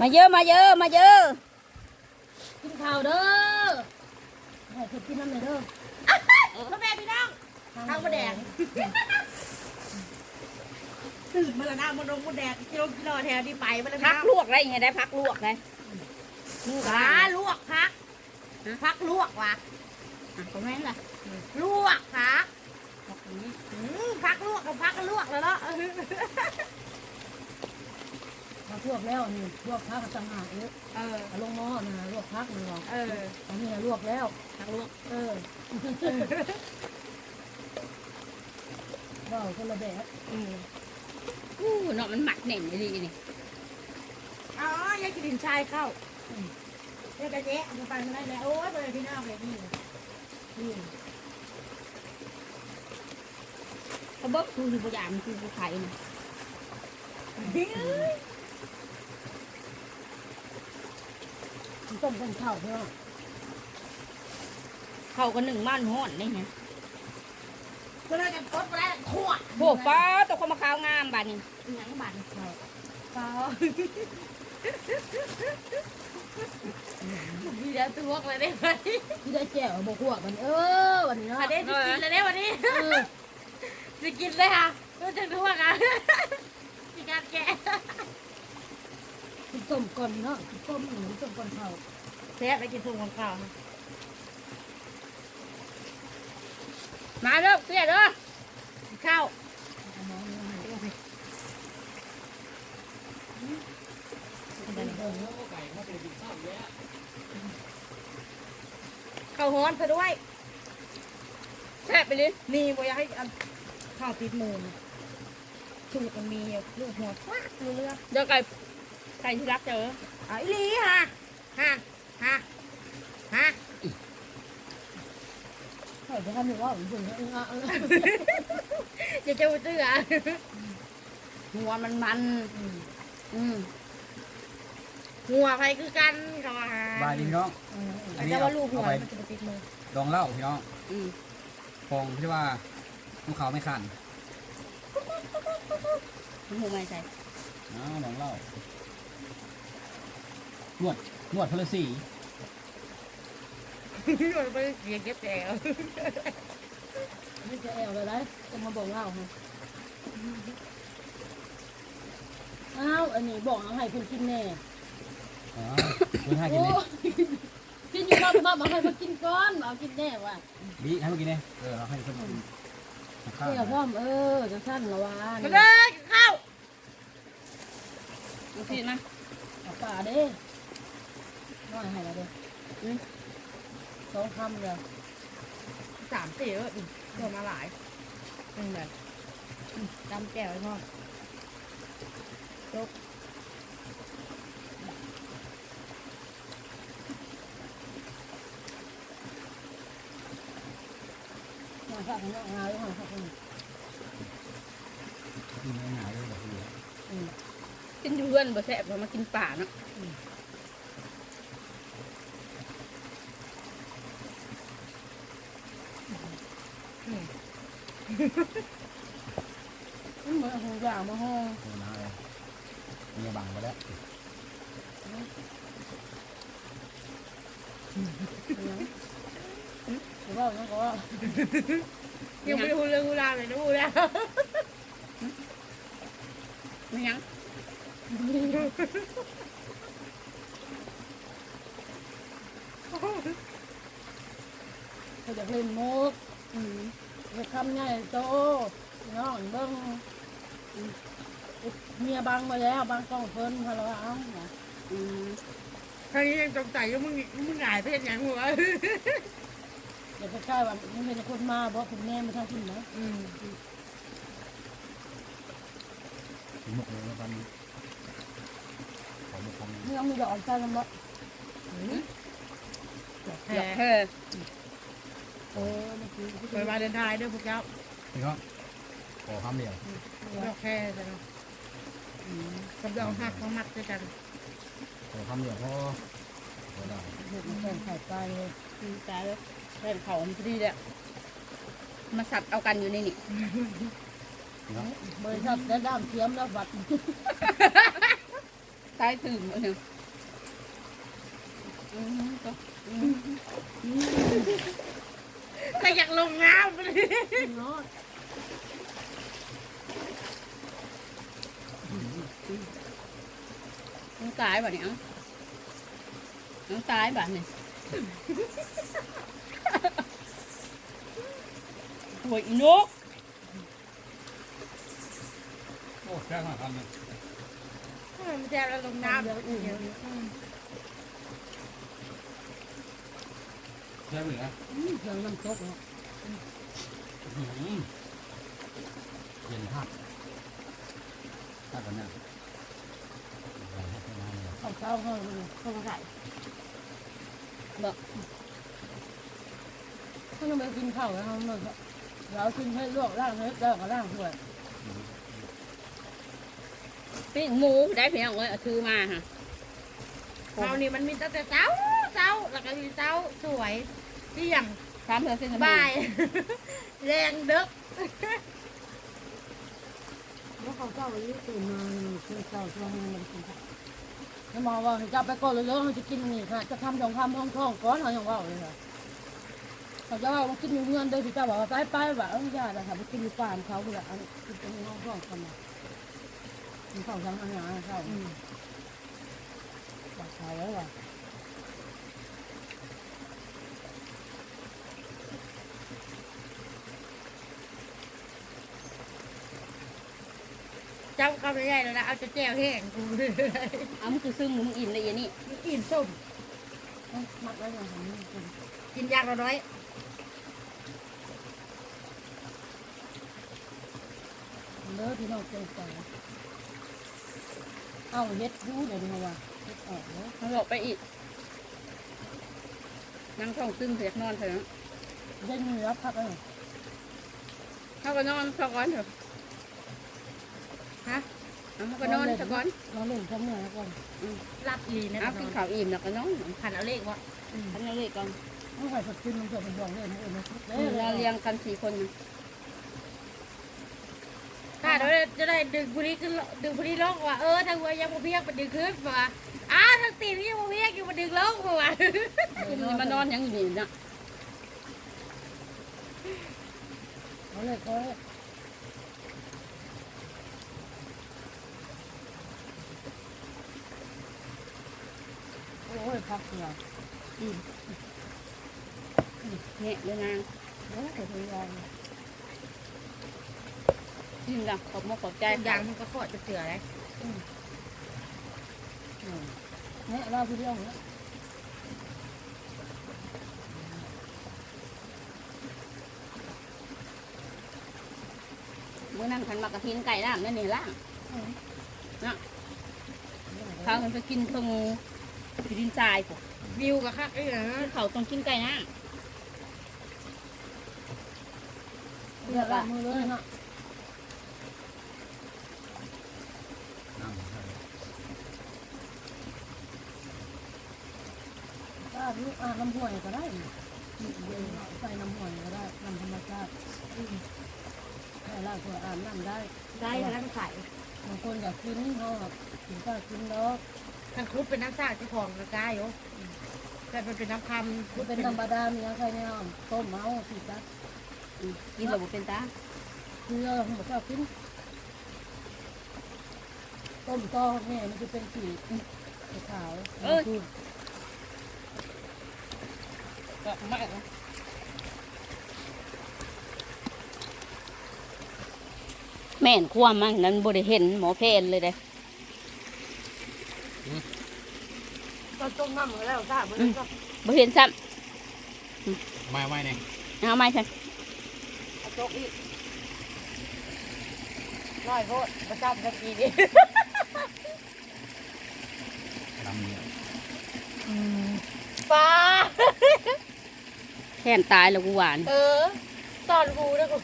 มาเยอะมาเยอะมาเยอะกินข้าวเด้อให้เพิ่นกินน้ำหน่อยเด้อพ่อแม่พี่น้องทางมะแดงตื่นมาแล้วนะมะดงมะแดงกิโลกิโลแถวที่ไปมาแล้วพักลวกได้ยังไงได้พักลวกได้ปลาลวกพักพักลวกว่ะอะคอมเมนต์ล่ะลวกพักอืมพักลวกกับพักก็ลวกแล้วเนาะ มาลวกแล้วนี่ลวกพักต่างหากเอ้ยเออเอาลงหม้อนะลวกพักมันหรอกเอออันนี้ลวกแล้วพักลวกเออว้าวคนละแบบอืมอู้เนาะมันหมักเหน่งดีนี่อ๋อยายกินชายเข้าเดี๋ยวจะแยะมันไปไม่ได้แล้วโอ้ยเลยพี่น้องเลยนี่นี่เขาบอกคือผู้ยามคือผู้ไทยนะ ต้มกันข้าวเนาะเขาก็หนึ่งม่านห้อนนี่ไงก็เลยจะกดไปแล้วขวดโบฟ้าตัวคนมาขาวงามบาดนี้หนังบันข้าวเปล่ามีแล้วตัวกเลยได้ไหมที่ได้แจ่วบอกขว่ามันเออวันนี้เนาะอันนี้จะกินแล้วเนี่ยวันนี้เออจะกินเลยค่ะก็จะทั่วกันมีการแกะต้มก่อนเนาะต้มหนึ่งต้มก่อนข้า ซ่บไปกินถุงของข้าวมาเด้อเสียเด้อข้าวเอาหอนี้ให้ข้าวฮ้อนซะด้วยแซ่บไปเลยนี่บอยากให้ข้าวติดมือนถูกมันมีลูกหัวฟาดเรือเดี๋ยวไก่ไก่ที่รักเจออะอีลีฮะฮะ ฮะ ฮะข้าวจะทำให้ว่าอุ่นๆเออเออจะเจ้าเจือหัวมันมัน อืมอืมหัวใครคือกันเขาว่าบายดีพี่น้องเออเอออันนี้แต่เอาว่าลูกหัวเอาไป มันจะไปติดมือดองเหล้าพี่น้องอืมฟองที่ว่าภูเขาไม่ขันหูไม่ใส่อ้าวดองเหล้านวดนวดพลสี มันไปเสียเก็บแจวไม่จะแอวเลยได้จะมาบอกเล่าฮะอ้าวอันนี้บอกเอาให้คนกินแน่อ๋อคุณให้กินโอ้เลยกินอยู่บ้านบ้านเอาให้มากินก่อนเอากินแน่ว่ะบีให้มากินเลยเออเราให้คนกินข้าวเที่ยวพ่อมเออจะสั้นละวามานี่เลยกินข้าวโอเคนะเอาป่าเด้น้อยให้ละเด้อืม สองคำเดียวสามสี่เออโดนมาหลายเป็นแบบจำแก้วไอ้พ่อมาฝากน้องงานมาฝากคนกินง่ายๆเลยแบบนี้อืมกินอยู่เพื่อนบ่แซ่บเรามากินป่าเนาะ มันเหมือนหัวอย่างมาห้องเออมาเลยมียบังไปแล้วหรือว่าน้องก็ว่ายังไม่รู้เรื่องรู้ราวเลยนะพูดแล้วไม่ยังเขาจะเล่นมุก อืมจะทำไงโตน้องเบิ้งเมียบังมาแล้วบังกล้องเพิ่นพะเราเอาอืมครั้งนี้ยังจงใจว่ามึงมึงหงายเพศยังหัวเดี๋ยวใกล้ๆว่ามันเป็นคนมาบอกคุณแม่มาทำกินนะอืมหมกเลยแล้วตอนนี้ขอหมกของนี่เอามีดอกใจลำบากแหอยากมเธอเออเมื่อกี้ไปมาเดินทางด้วยพวกเจ้าพี่น้องขอคำเดียวดอกแค่ใช่ไหมกับดอกหักมามัดด้วยกันขอคำเดียวพอพอได้เห็ดมันแข็งไข่ปลาเลยอืมตายแล้วแรงเขามันพอดีเลยมาสับเอากันอยู่ในนี่พี่น้องบริษัทได้ด้ามเทียมแล้วบัตรตท้ายถึงเลยเนี่ยอืมก็อืมแต่ อยากลงน้ำเลยเนาะน้องตายบ่เนี่ยน้องตายบ่เนี่ยหวยอีนกโอ้แค่ห้าพันเลยมันจะลงน้ำเดี๋ยวอื่นแค่ เหลือเครื่องน้ำตกเนาะอื้อหือเย็นหักหักกันเนี่ยใส่ให้ประมาณนี้เอาเช้าเข้าเลยเข้ามาใส่ถ้าเราไปกินข้าวแล้วเราเราเรากินให้ลวกล่างให้แล้วก็ล่างถ้วยปิ้งหมูได้เพียงเอ้ยเอาถือมาฮะเรานี่มันมีตั้งแต่เช้าเช้าแล้วก็มีเช้าสวย เที่ยงสามเดือนเส้นสมบ่ายแรงเด็กแล้วเขาเจ้าวันนี้ตื่นมาคือเจ้าช่วงนี้มันกินข้าวให้มองว่าให้เจ้าไปก่อนเลยแล้วเราจะกินนี่ค่ะ จะทำสองคำห้องท้องก้อนเราอย่างว่าเลยค่ะเขาจะว่าเรากินอยู่เงินเด้พี่เจ้าบอกว่าไปไปว่าเออญาติค่ะไปกินอยู่ป่านเขาคืออันกินตรงห้องท้องกันมากินข้าวทั้งอาหารข้าวบอกเขาไว้ว่าเจ้าก็ไม่ได้แล้วนะเอาจะแจ้วแห้งกูเลยเอามึงคือซึ่งมึงอิ่มเลยอันนี้กินส้มมักไว้อย่างนี้กินกินยางละน้อยเลิศพี่น้องเจ้าใจเอาเฮ็ดยูเดี๋ยวนี้ว่าเฮ็ดออกเนาะมันบอกไปอีกนั่งท้องซึ่งเสียกนอนเถอะเย็นนี้รับพักเลยเขาก็นอนสักก่อนเถอะฮะ เอาเขาก็นอนสักก่อนนอนเล่นข้างเหนือก่อนรับอีนะเอานกิอนนข้าวอิ่มแล้วก็นอนขันเอาเลขวะทันเอาเลยก่อนไม่ใส่ผักชีมันเกิดเป็นห่วงเลยมันเองนะเราเลี้ยงกันสี่คนนะถ้าเราจะได้ดึงผู้นี้ขึ้นดึงผู้นี้ลงว่าเออทางหัวยังมาเพียกมาดึงขึ้นมาอ้าทางตีนยังมาเพียกอยู่มาดึงลงมาว่ะคุณจะมานอนยังอยู่นี่นะเอาเลยก็ โอ้ยพักเหนือเนี่ยเดี๋ยวนางโอ้ยขอทยานกินละขอบมกขอบใจยางมันก็ขอดจะเสือเลยเนี่ยเราพี่เดียวเนี่ยเมื่อนั่งขันมากระทินไก่ล่างนั่นนี่ล่างพากันไปกินตรง ที่ดินทรายพวกวิวกับคักไอ้เหรอเขาต้องกินไก่นะเดี๋ยวละมือเลยฮะน้ำใส่ถ้าลูกอาน้ำห่วยก็ได้ใส่น้ำห่วยก็ได้น้ำธรรมชาติใส่ล่างตัวอาบน้ำได้ ได้ทั้งใส่บางคนอยากกินเขากินก็กินดอก ทั้งครุบเป็นน้ำสาดที่ของกระจายอยู่แต่มันเป็นน้ำคำคือเป็นน้ำบาดาลเนี่ยใครเนี่ยต้มเมาสิจ้ะกินเราเป็นตาคือเราบอกว่ากินต้มต้อเนี่ยมันจะเป็นสีขาวก็ไม่แม่นคว่ำมันนั้นบริเห็นหมอเพนเลยเด้ ตอนต้มน้ำแล้วทราบมันก็บริเห็นซ้ไม่ไม่เนี่ยำเอาไม่ใช่เอาโจ๊กอีกน้อยโพดประจับตะกี้นี่ลำเนี่ยปลาแค่นตายแล้วกูหวานเออตอนกูนะกู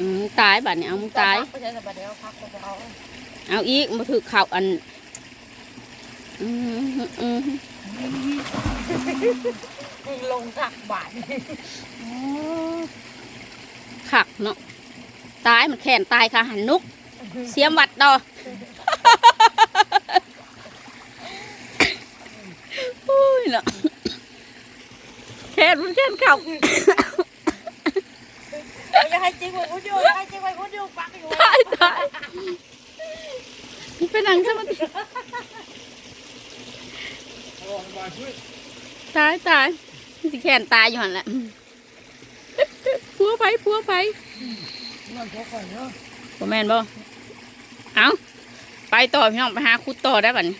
อืมตายบัดนี้เอามึงตาย ไม่ใช่สบัดเดียวพักก็เอาเอาอีกมาถือข่าวอัน มึงลงกักบาทขักเนาะ ตายมันแขนตายค่ะหันนุก เสียมวัดดออุ้ยเนาะแขนมันแขนเข่าอย่าให้จริงไว้คุณโยอย่าให้จริงไว้คุณโยปักอยู่ตายตายไปนั่งซะมันายตายสิแขนตายอยู่หันแหละพัวไปพัวไปมันพกก่อนเนาะบ่แม่นบ่เอาไปต่อพี่น้องไปหาคุดต่อได้บัดนี้